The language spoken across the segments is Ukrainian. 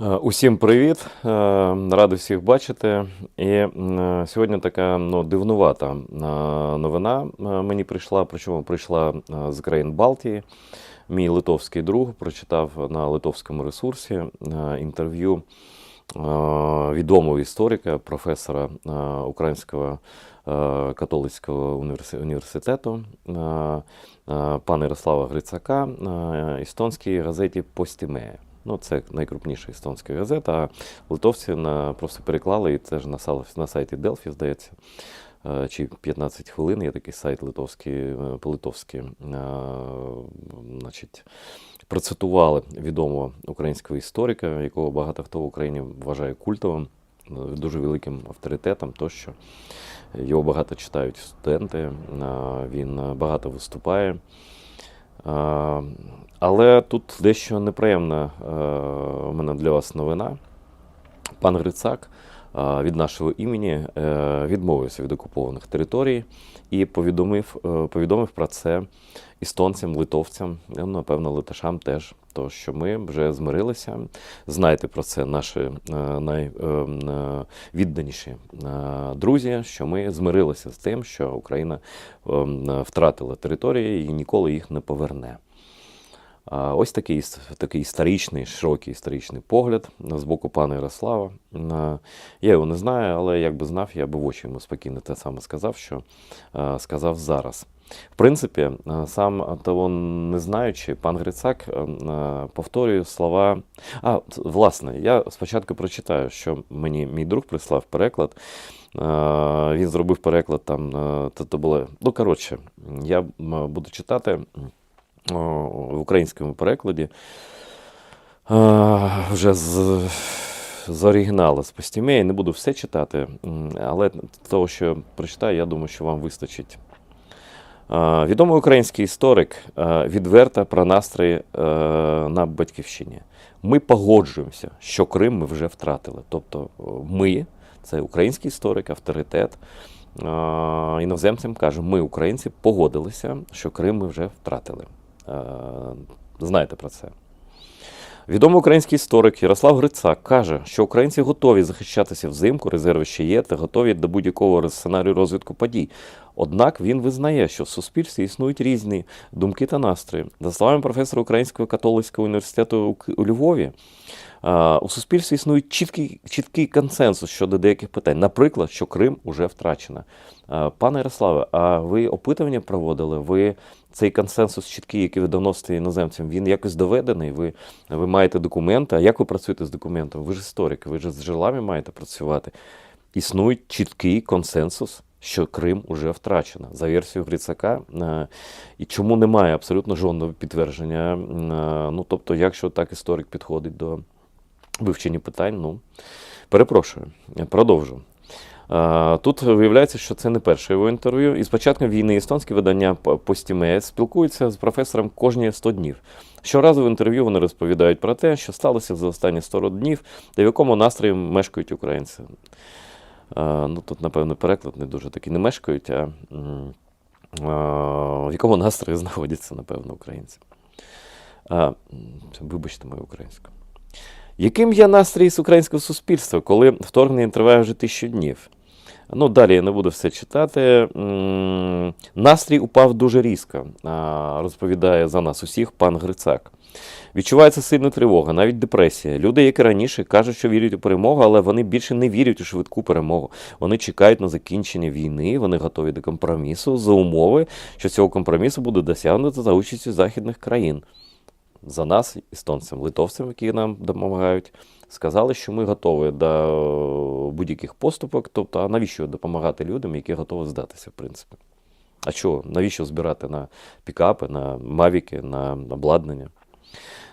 Е, Усім привіт! Е, Радий всіх бачити. І сьогодні така ну, дивнувата е, новина е, мені прийшла, причому прийшла е, з країн Балтії. Мій литовський друг прочитав на литовському ресурсі е, інтерв'ю е, відомого історика, професора е, Українського е, католицького університету е, е, пана Ярослава Грицака е, естонській газеті Постімея. Ну, це найкрупніша естонська газета. А литовці на, просто переклали, і це ж на, на сайті Delphi, здається. е, Чи 15 хвилин є такий сайт литовський, е, по-литовськи. е, Значить, процитували відомого українського історика, якого багато хто в Україні вважає культовим, дуже великим авторитетом тощо. Його багато читають студенти, він багато виступає. Е, Але тут дещо неприємна е, у мене для вас новина. Пан Грицак від нашого імені е, відмовився від окупованих територій і повідомив, е, повідомив про це естонцям, литовцям, ну, напевно, литашам теж. То, що ми вже змирилися. Знайте про це наші е, найвідданіші е, друзі, що ми змирилися з тим, що Україна е, втратила території і ніколи їх не поверне. Ось такий, такий історичний, широкий історичний погляд з боку пана Ярослава. Я його не знаю, але якби знав, я би в очі йому спокійно те саме сказав, що сказав зараз. В принципі, сам того не знаючи, пан Грицак повторює слова. А, власне, я спочатку прочитаю, що мені мій друг прислав переклад. Він зробив переклад там, то, то було. Ну, коротше, я буду читати в українському перекладі. Вже з, з оригіналу з Постімея. Не буду все читати, але того, що прочитаю, я думаю, що вам вистачить. Відомий український історик відверто про настрої е, на батьківщині. Ми погоджуємося, що Крим ми вже втратили. Тобто ми, це український історик, авторитет. Іноземцям каже, ми, українці, погодилися, що Крим ми вже втратили. Е, Знаєте про це. Відомий український історик Ярослав Грицак каже, що українці готові захищатися взимку, резерви ще є, та готові до будь-якого сценарію розвитку подій. Однак він визнає, що в суспільстві існують різні думки та настрої. За словами професора Українського католицького університету у Львові, у суспільстві існує чіткий, чіткий консенсус щодо деяких питань. Наприклад, що Крим уже втрачено. Пане Ярославе, а ви опитування проводили? Ви цей консенсус чіткий, який ви доносите іноземцям, він якось доведений? Ви, ви маєте документи? А як ви працюєте з документами? Ви ж історик, ви ж з джерелами маєте працювати. Існує чіткий консенсус, що Крим уже втрачено. За версією Грицака. е, І чому немає абсолютно жодного підтвердження? е, Ну, тобто, якщо так історик підходить до вивчення питань, ну, перепрошую, продовжу. Тут виявляється, що це не перше його інтерв'ю. І з початком війни естонське видання Постімея спілкується з професором кожні 100 днів. Щоразу в інтерв'ю вони розповідають про те, що сталося за останні 100 днів, та в якому настрої мешкають українці. Ну, тут, напевно, переклад не дуже такий не мешкають, а в якому настрої знаходяться, напевно, українці. Вибачте мою українську. Яким є настрій з українського суспільства, коли вторгнення триває вже тисячу днів? Ну, далі я не буду все читати. Настрій упав дуже різко, розповідає за нас усіх пан Грицак. Відчувається сильна тривога, навіть депресія. Люди, як і раніше, кажуть, що вірять у перемогу, але вони більше не вірять у швидку перемогу. Вони чекають на закінчення війни, вони готові до компромісу за умови, що цього компромісу буде досягнуто за участю західних країн. За нас, естонцям, литовцям, які нам допомагають, сказали, що ми готові до будь-яких поступок. Тобто, а навіщо допомагати людям, які готові здатися, в принципі? А що, навіщо збирати на пікапи, на мавіки, на обладнання?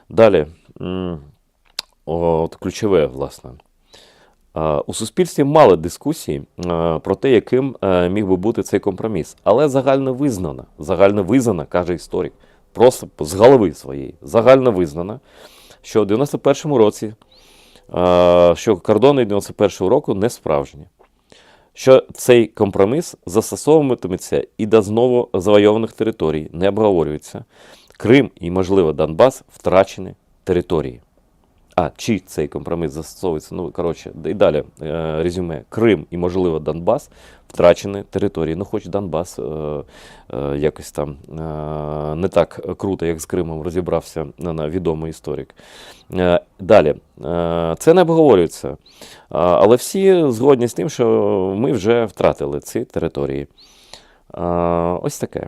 Далі, от ключове, власне. У суспільстві мало дискусій про те, яким е, міг би бути цей компроміс. Але загально визнано, загально визнано, каже історик, просто з голови своєї, загально визнано, що в 91-му році, що кордони 91-го року не справжні. Що цей компроміс застосовуватиметься і до знову завойованих територій, не обговорюється. Крим і, можливо, Донбас втрачені території. А, чи цей компроміс застосовується, ну коротше, і далі е, резюме. Крим і, можливо, Донбас втрачені території. Ну, хоч Донбас е, е, якось там е, не так круто, як з Кримом, розібрався на, відомий історик. Е, далі, е, це не обговорюється, е, але всі згодні з тим, що ми вже втратили ці території. Е, ось таке.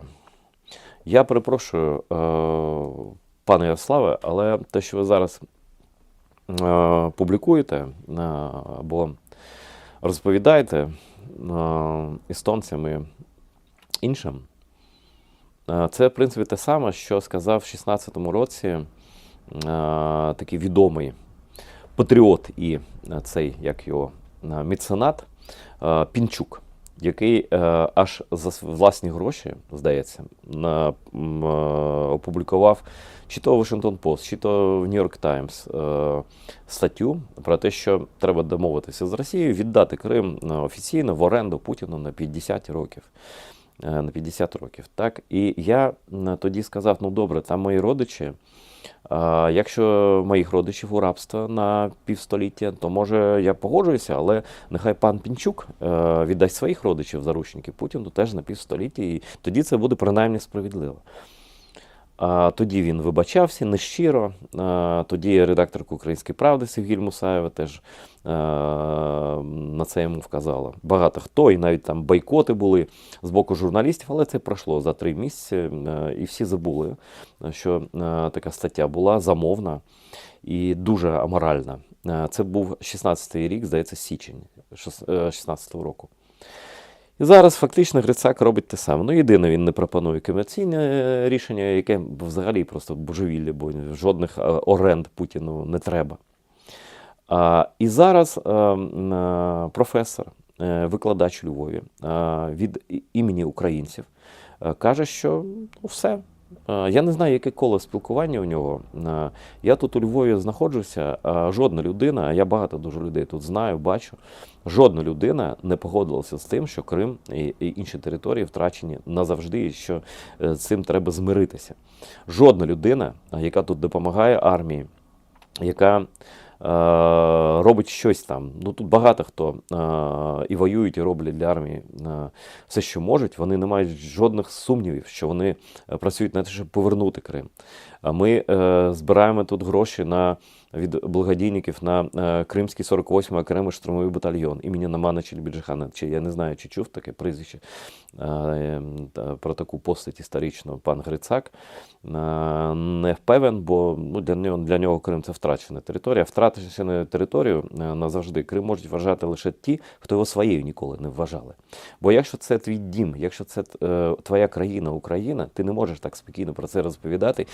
Я перепрошую, е, пане Ярославе, але те, що ви зараз е, публікуєте е, або розповідаєте естонцям і іншим, е, це, в принципі, те саме, що сказав в 16-му році е, такий відомий патріот і е, цей, як його, е, меценат е, Пінчук, який е, аж за власні гроші, здається, на, е, опублікував чи то Washington Post, чи то New York Times е, статтю про те, що треба домовитися з Росією, віддати Крим офіційно в оренду Путіну на 50 років. На 50 років. Так? І я тоді сказав: ну добре, там мої родичі. Якщо моїх родичів у рабство на півстоліття, то може я погоджуюся, але нехай пан Пінчук е, віддасть своїх родичів заручники Путіну теж на півстоліття, і тоді це буде принаймні справедливо. Тоді він вибачався нещиро. Тоді редакторка Української правди Севгіль Мусаєва теж на це йому вказала. Багато хто, і навіть там бойкоти були з боку журналістів, але це пройшло за три місяці, е, і всі забули, що е, така стаття була замовна і дуже аморальна. Е, Це був 16-й рік, здається, січень 16-го року. І зараз фактично Грицак робить те саме. Ну, єдине, він не пропонує комерційне е, рішення, яке взагалі просто божевілля, бо жодних е, оренд Путіну не треба. І зараз е, е, професор, е, викладач у Львові від імені українців каже, що ну, все. Я не знаю, яке коло спілкування у нього. Я тут у Львові знаходжуся, жодна людина, я багато дуже людей тут знаю, бачу. Жодна людина не погодилася з тим, що Крим і інші території втрачені назавжди, і що з цим треба змиритися. Жодна людина, яка тут допомагає армії, яка робить щось там. Ну тут багато хто е, і воюють, і роблять для армії е, все, що можуть. Вони не мають жодних сумнівів, що вони е, працюють на те, щоб повернути Крим. Ми е, збираємо тут гроші на від благодійників на е, Кримський 48-й окремий штурмовий батальйон імені Намана Чельбіджихана. Чи я не знаю, чи чув таке прізвище е, про таку постать історичну пан Грицак. Е, не впевнен, бо ну, для, нього, для нього Крим це втрачена територія. Втрачену територію назавжди Крим можуть вважати лише ті, хто його своєю ніколи не вважали. Бо якщо це твій дім, якщо це твоя країна, Україна, ти не можеш так спокійно про це розповідати,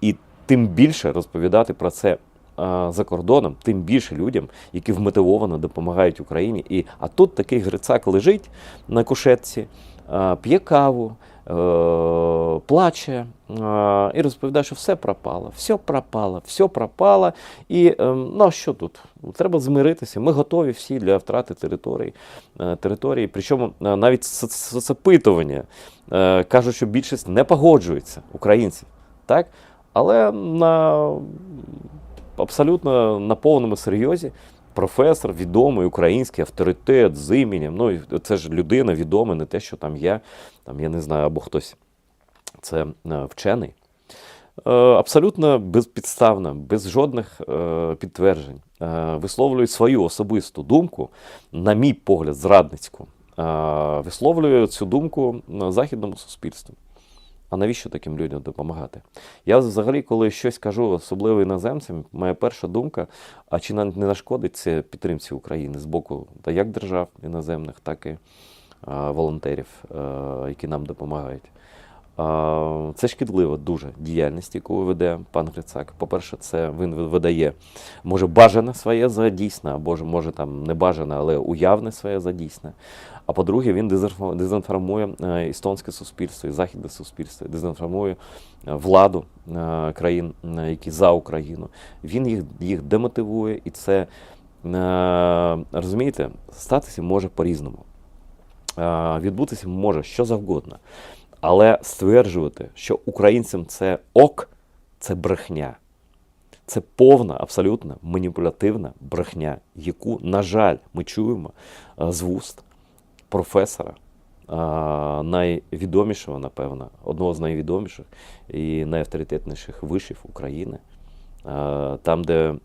і тим більше розповідати про це. А, За кордоном, тим більше людям, які вмотивовано допомагають Україні. І, а тут такий грицак лежить на кушетці, п'є каву, е, плаче е, і розповідає, що все пропало, все пропало, все пропало. І е, ну а що тут? Треба змиритися. Ми готові всі для втрати території. е, території. Причому е, навіть соц- соцопитування е, кажуть, що більшість не погоджується українців. Так? Але на абсолютно на повному серйозі професор, відомий український авторитет з іменем. Ну, це ж людина відома, не те, що там я, там я не знаю, або хтось це е, вчений. Е, Абсолютно безпідставно, без жодних е, підтверджень, висловлюють свою особисту думку, на мій погляд, зрадницьку, висловлює цю думку західному суспільстві. А навіщо таким людям допомагати? Я взагалі, коли щось кажу, особливо іноземцям, моя перша думка: а чи нам не нашкодить це підтримці України з боку та як держав іноземних, так і волонтерів, е, які нам допомагають. Це шкідлива дуже діяльність, яку веде пан Грицак. По-перше, це він видає, може, бажане своє за дійсне, або ж, може там не бажане, але уявне своє за дійсне. А по-друге, він дезінфо- дезінформує е, естонське суспільство і західне суспільство, дезінформує е, владу е, країн, які за Україну. Він їх, їх демотивує, і це розумієте, статися може по-різному. Відбутися може що завгодно. Але стверджувати, що українцям це ок, це брехня. Це повна, абсолютно маніпулятивна брехня, яку, на жаль, ми чуємо е, з вуст професора, е, найвідомішого, напевно, одного з найвідоміших і найавторитетніших вишів України. Е, Там, де е,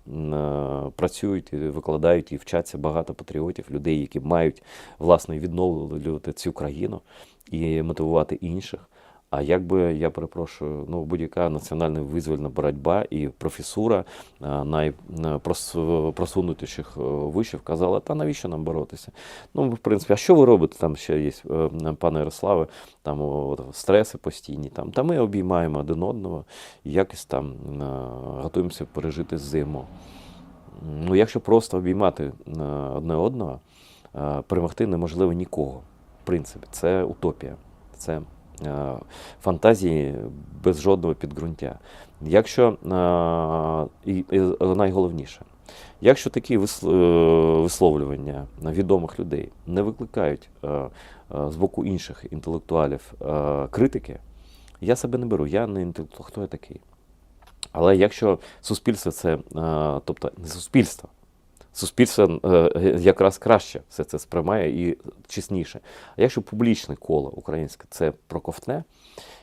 працюють, викладають і вчаться багато патріотів, людей, які мають власне відновлювати цю країну і мотивувати інших. А як би я перепрошую, ну будь-яка національна визвольна боротьба і професура е, найпросунутіших вишів казала, та навіщо нам боротися? Ну, в принципі, а що ви робите? Там ще є, е, пане Ярославе, там от, стреси постійні. Там, та ми обіймаємо один одного якось там е, готуємося пережити зиму. Ну, якщо просто обіймати е, одне одного, е, перемогти неможливо нікого. В принципі, це утопія. Це е, фантазії без жодного підґрунтя. Якщо е, і, найголовніше, якщо такі е, висловлювання відомих людей не викликають е, е, з боку інших інтелектуалів е, критики, я себе не беру, я не інтелектуал, хто я такий. Але якщо суспільство це, е, тобто не суспільство, суспільство е, якраз краще все це сприймає і чесніше. А якщо публічне коло українське це проковтне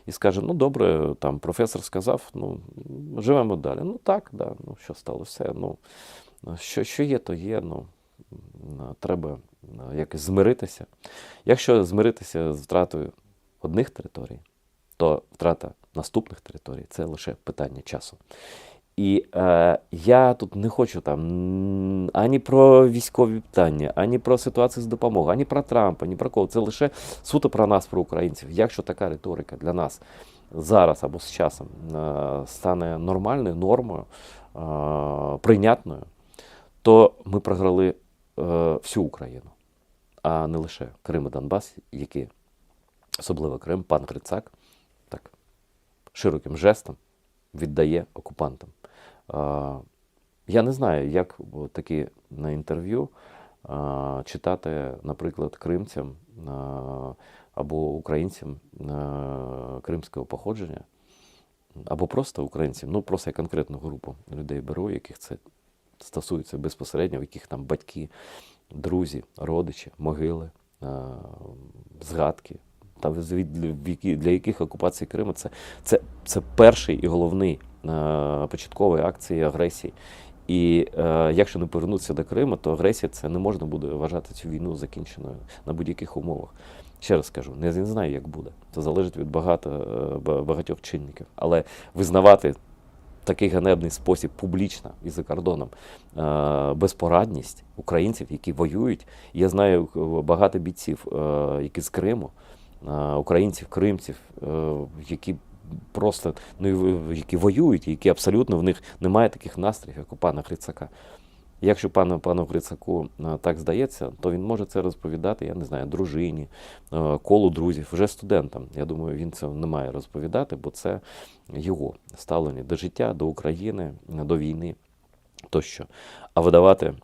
і скаже, ну добре, там професор сказав, ну живемо далі. Ну так, да, ну що стало, все. Ну що, що є, то є. Ну треба е, якось змиритися. Якщо змиритися з втратою одних територій, то втрата наступних територій це лише питання часу. І е, я тут не хочу там ані про військові питання, ані про ситуацію з допомогою, ані про Трампа, ані про кого. Це лише суто про нас, про українців. Якщо така риторика для нас зараз або з часом е, стане нормальною нормою, е, прийнятною, то ми програли е, всю Україну, а не лише Крим і Донбас, які, особливо Крим, пан Грицак, так широким жестом віддає окупантам. Я не знаю, як такі на інтерв'ю читати, наприклад, кримцям або українцям кримського походження, або просто українцям, ну просто я конкретну групу людей беру, яких це стосується безпосередньо, в яких там батьки, друзі, родичі, могили, згадки, та для яких окупація Криму це, це, це перший і головний е, початковий акції агресії. І е, якщо не повернутися до Криму, то агресія це не можна буде вважати цю війну закінченою на будь-яких умовах. Ще раз кажу, не, знаю, як буде. Це залежить від багато, е, багатьох чинників. Але визнавати такий ганебний спосіб публічно і за кордоном е, безпорадність українців, які воюють. Я знаю багато бійців, які з Криму, українців, кримців, які просто ну, які воюють, які абсолютно в них немає таких настроїв, як у пана Грицака. Якщо пану пану Грицаку е, так здається, то він може це розповідати, я не знаю, дружині, е, колу друзів, вже студентам. Я думаю, він це не має розповідати, бо це його ставлення до життя, до України, до війни тощо. А видавати е,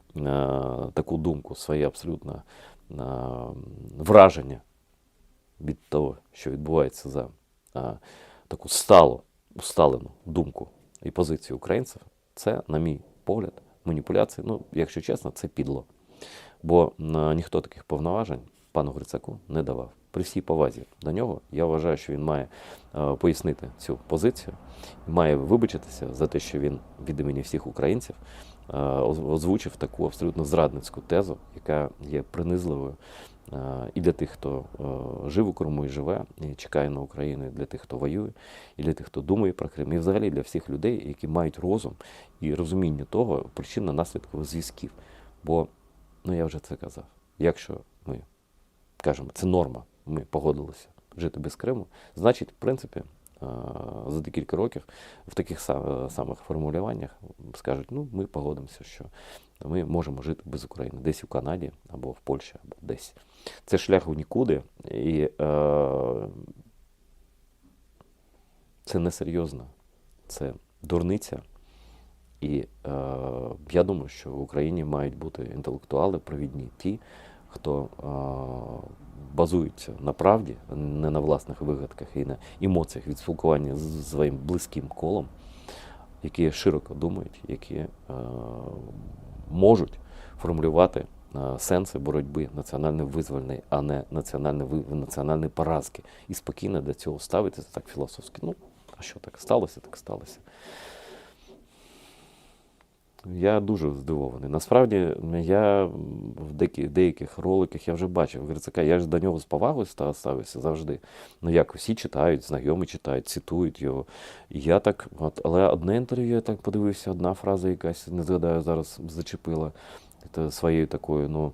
таку думку, своє абсолютно враження від того, що відбувається за таку сталу, усталену думку і позицію українців, це, на мій погляд, маніпуляції. Ну, якщо чесно, це підло. Бо ніхто таких повноважень пану Грицаку не давав. При всій повазі до нього, я вважаю, що він має е, пояснити цю позицію, має вибачитися за те, що він від імені всіх українців е, озвучив таку абсолютно зрадницьку тезу, яка є принизливою і для тих, хто е, жив у Криму і живе, і чекає на Україну, і для тих, хто воює, і для тих, хто думає про Крим, і взагалі для всіх людей, які мають розум і розуміння того причинно-наслідкових зв'язків. Бо, ну я вже це казав, якщо ми кажемо, це норма, ми погодилися жити без Криму, значить, в принципі, за декілька років в таких самих формулюваннях скажуть, ну, ми погодимося, що ми можемо жити без України, десь у Канаді або в Польщі, або десь. Це шлях у нікуди, і е, це несерйозно, це дурниця. І е, я думаю, що в Україні мають бути інтелектуали провідні, ті, хто е, базується на правді, не на власних вигадках і на емоціях від спілкування з своїм близьким колом, які широко думають, які е, можуть формулювати е, сенси боротьби національно-визвольної, а не національної поразки. І спокійно до цього ставитися так філософськи. Ну, а що так сталося, так сталося. Я дуже здивований. Насправді, я в деяких, роликах я вже бачив Грицака, я ж до нього з повагою ставився завжди. Ну як всі читають, знайомі читають, цитують його. Я так, от, але одне інтерв'ю я так подивився, одна фраза якась, не згадаю, зараз зачепила це своєю такою, ну,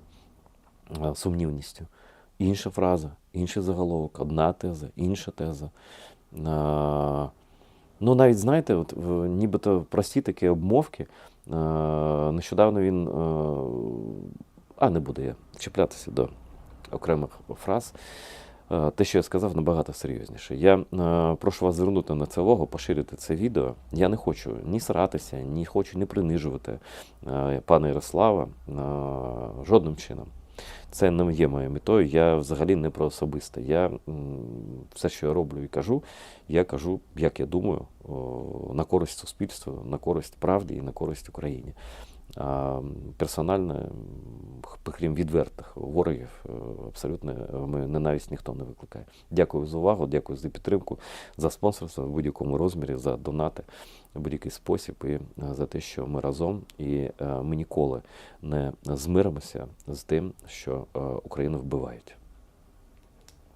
сумнівністю. Інша фраза, інший заголовок, одна теза, інша теза. А, Ну, навіть знаєте, от, нібито прості такі обмовки. Е, Нещодавно він. е, А, не буде чіплятися до окремих фраз. Е, Те, що я сказав, набагато серйозніше. Я прошу вас звернути на це лого, поширити це відео. Я не хочу ні сратися, ні хочу не принижувати пана Ярослава жодним чином. Це не є моєю метою. Я взагалі не про особисте. Я все, що я роблю і кажу, я кажу, як я думаю, на користь суспільству, на користь правді і на користь Україні. А персонально, крім відвертих ворогів, е, абсолютно е, ми ненависть ніхто не викликає. Дякую за увагу, дякую за підтримку, за спонсорство в будь-якому розмірі, за донати в будь-який спосіб і е, за те, що ми разом і ми ніколи не змиримося з тим, що Україну вбивають.